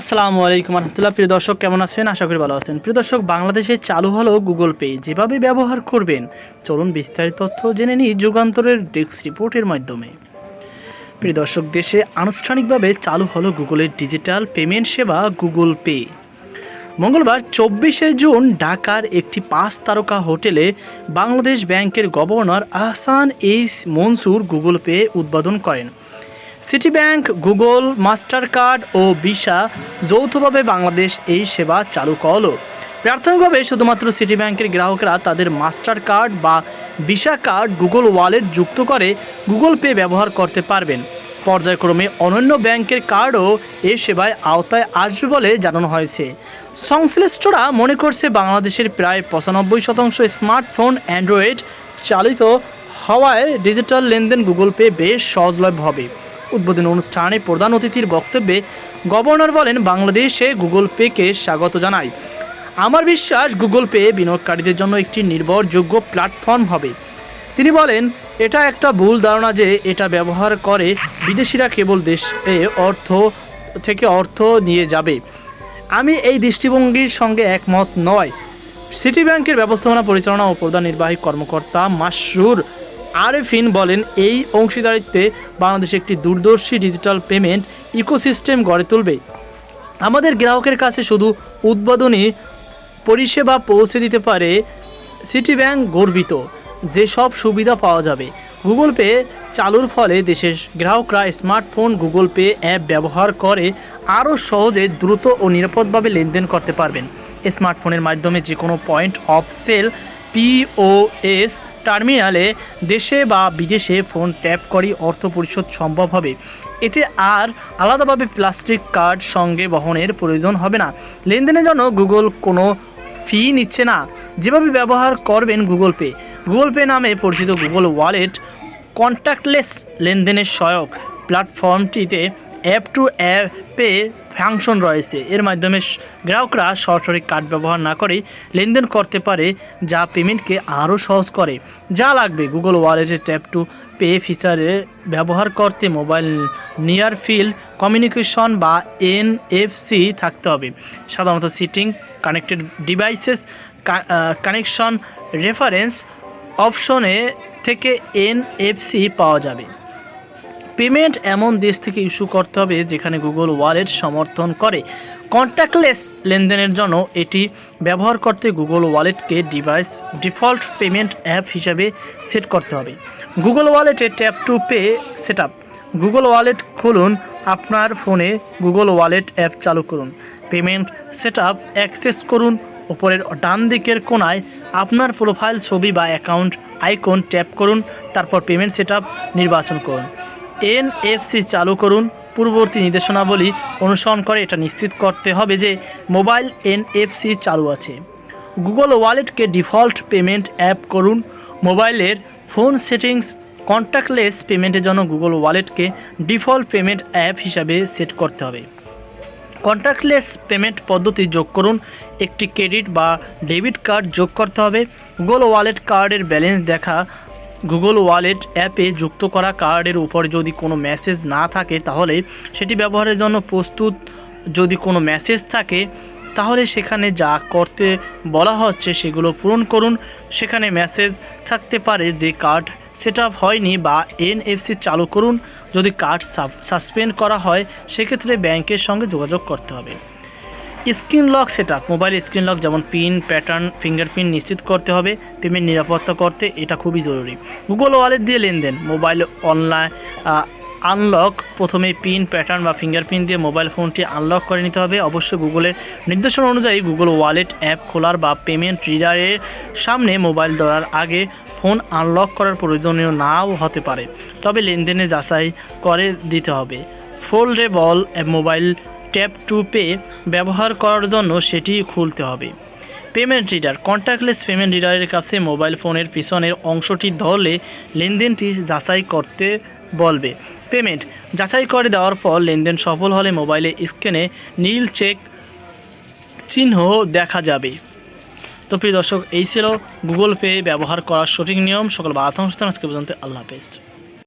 আসসালামু আলাইকুম রহমতুল্লাহ। প্রিয় দর্শক, কেমন আছেন? আশা করি ভালো আছেন। প্রিয় দর্শক, বাংলাদেশে চালু হলো গুগল পে। যেভাবে ব্যবহার করবেন, চলুন বিস্তারিত তথ্য জেনে নিই যুগান্তরের ডেস্ক রিপোর্টের মাধ্যমে। প্রিয় দর্শক, দেশে আনুষ্ঠানিকভাবে চালু হলো গুগলের ডিজিটাল পেমেন্ট সেবা গুগল পে। মঙ্গলবার চব্বিশে জুন ঢাকার একটি পাঁচ তারকা হোটেলে বাংলাদেশ ব্যাংকের governor Ahsan H Mansur Google Pay উদ্বোধন করেন। City Bank Google Master Card ও ভিসা যৌথভাবে বাংলাদেশ এই সেবা চালু করল। প্রাথমিকভাবে শুধুমাত্র সিটি ব্যাংকের গ্রাহকরা তাদের মাস্টার কার্ড বা ভিসা কার্ড গুগল ওয়ালেট যুক্ত করে গুগল পে ব্যবহার করতে পারবেন। পর্যায়ক্রমে অনন্য ব্যাংকের কার্ডও এ সেবায় আওতায় আসবে বলে জানানো হয়েছে। সংশ্লিষ্টরা মনে করছে বাংলাদেশের প্রায় পঁচানব্বই শতাংশ স্মার্টফোন অ্যান্ড্রয়েড চালিত হওয়ায় ডিজিটাল লেনদেন গুগল পে বেশ সহজলভ্য হবে। উদ্বোধনী অনুষ্ঠানে প্রধান অতিথির বক্তব্যে গভর্নর বলেন, বাংলাদেশে গুগল পেকে স্বাগত জানাই। আমার বিশ্বাস, গুগল পে বিনিয়োগকারীদের জন্য একটি নির্ভরযোগ্য প্ল্যাটফর্ম হবে। তিনি বলেন, এটা একটা ভুল ধারণা যে এটা ব্যবহার করে বিদেশিরা কেবল দেশে অর্থ থেকে অর্থ নিয়ে যাবে। আমি এই দৃষ্টিভঙ্গির সঙ্গে একমত নয়। সিটি ব্যাংকের ব্যবস্থাপনা পরিচালনা ও প্রধান নির্বাহী কর্মকর্তা মাসরুর আরেফিন বলেন, এই অংশীদারিত্বে বাংলাদেশ একটি দূরদর্শী ডিজিটাল পেমেন্ট ইকোসিস্টেম গড়ে তুলবে। আমাদের গ্রাহকের কাছে শুধু উদ্বোধনী পরিষেবা পৌঁছে দিতে পারে সিটি ব্যাংক গর্বিত, যে সব সুবিধা পাওয়া যাবে। গুগল পে চালুর ফলে দেশের গ্রাহকরা স্মার্টফোন গুগল পে অ্যাপ ব্যবহার করে আরও সহজে দ্রুত ও নিরাপদভাবে লেনদেন করতে পারবেন। স্মার্টফোনের মাধ্যমে যে কোনো পয়েন্ট অফ সেল পিওএস টার্মিনালে দেশে বা বিদেশে ফোন ট্যাপ করেই অর্থ পরিশোধ সম্ভব হবে। এতে আর আলাদাভাবে প্লাস্টিক কার্ড সঙ্গে বহনের প্রয়োজন হবে না। লেনদেনের জন্য গুগল কোনো ফি নিচ্ছে না। যেভাবে ব্যবহার করবেন গুগল পে গুগল পে নামে পরিচিত গুগল ওয়ালেট কন্ট্যাক্টলেস লেনদেনের সহায়ক প্ল্যাটফর্মটিতে অ্যাপ টু অ্যাপে ফাংশন রয়েছে। এর মাধ্যমে গ্রাহকরা সরাসরি কার্ড ব্যবহার না করে লেনদেন করতে পারে, যা পেমেন্টকে আরও সহজ করে। যা লাগবে গুগল ওয়ালেটে ট্যাপ টু পে ফিচারে ব্যবহার করতে মোবাইল নিয়ার ফিল্ড, কমিউনিকেশন বা এনএফসি থাকতে হবে। সাধারণত setting, connected devices connection, reference অপশনে থেকে এনএফসি পাওয়া যাবে। পেমেন্ট এমন দেশ থেকে ইস্যু করতে হবে যেখানে গুগল ওয়ালেট সমর্থন করে। কন্ট্যাক্টলেস লেনদেনের জন্য এটি ব্যবহার করতে গুগল ওয়ালেটকে ডিভাইস ডিফল্ট পেমেন্ট অ্যাপ হিসাবে সেট করতে হবে। গুগল ওয়ালেটে tap to pay set Google Wallet খুলুন, আপনার ফোনে গুগল ওয়ালেট অ্যাপ চালু করুন। পেমেন্ট সেট অ্যাক্সেস করুন, উপরের ডান দিকের কোণায় আপনার প্রোফাইল, ছবি বা অ্যাকাউন্ট আইকন ট্যাপ করুন, তারপর পেমেন্ট সেট নির্বাচন করুন। এনএফসি চালু করুন। পূর্ববর্তী নির্দেশনাবলী অনুসরণ করে এটা নিশ্চিত করতে হবে যে মোবাইল এনএফসি চালু আছে। গুগল ওয়ালেটকে ডিফল্ট পেমেন্ট অ্যাপ করুন। মোবাইলের ফোন সেটিংস কন্ট্যাক্টলেস পেমেন্টের জন্য গুগল ওয়ালেটকে ডিফল্ট পেমেন্ট অ্যাপ হিসাবে সেট করতে হবে। কন্ট্যাক্টলেস পেমেন্ট পদ্ধতি যোগ করুন। একটি ক্রেডিট বা ডেবিট কার্ড যোগ করতে হবে। গুগল ওয়ালেট কার্ডের ব্যালেন্স দেখা গুগল ওয়ালেট অ্যাপে যুক্ত করা কার্ডের উপর যদি কোনো মেসেজ না থাকে, তাহলে সেটি ব্যবহারের জন্য প্রস্তুত যদি কোনো মেসেজ থাকে, তাহলে সেখানে যা করতে বলা হচ্ছে সেগুলো পূরণ করুন। সেখানে মেসেজ থাকতে পারে যে কার্ড সেট আপ হয়নি বা এনএফসি চালু করুন। যদি কার্ড সাসপেন্ড করা হয়, সেক্ষেত্রে ব্যাংকের সঙ্গে যোগাযোগ করতে হবে। Screen lock set mobile screen lock যেমন পিন, প্যাটার্ন, ফিঙ্গারপ্রিন্ট নিশ্চিত করতে হবে, পেমেন্ট নিরাপত্তা করতে এটা খুবই জরুরি। গুগল ওয়ালেট দিয়ে লেনদেন, মোবাইল অনলাইন আনলক, প্রথমে পিন, প্যাটার্ন বা ফিঙ্গারপ্রিন্ট দিয়ে মোবাইল ফোনটি আনলক করে নিতে হবে। অবশ্যই গুগলের নির্দেশনা অনুযায়ী গুগল ওয়ালেট অ্যাপ খোলার বা পেমেন্ট রিডারের সামনে মোবাইল ধরার আগে ফোন আনলক করার প্রয়োজনীয় নাও হতে পারে। তবে লেনদেনে যাচাই করে দিতে হবে। Foldable mobile tap to pay ব্যবহার করার জন্য সেটি খুলতে হবে। পেমেন্ট রিডার কন্ট্যাক্টলেস পেমেন্ট রিডারের কাছে মোবাইল ফোনের পিছনের অংশটি ধরলে লেনদেনটি যাচাই করতে বলবে। পেমেন্ট যাচাই করে দেওয়ার পর লেনদেন সফল হলে মোবাইলে স্ক্রিনে নীল চেক চিহ্ন দেখা যাবে। তো প্রিয় দর্শক, এই ছিল গুগল পে ব্যবহার করার সঠিক নিয়ম। সকল বাধা আজকে পর্যন্ত আল্লাহ হাফেজ।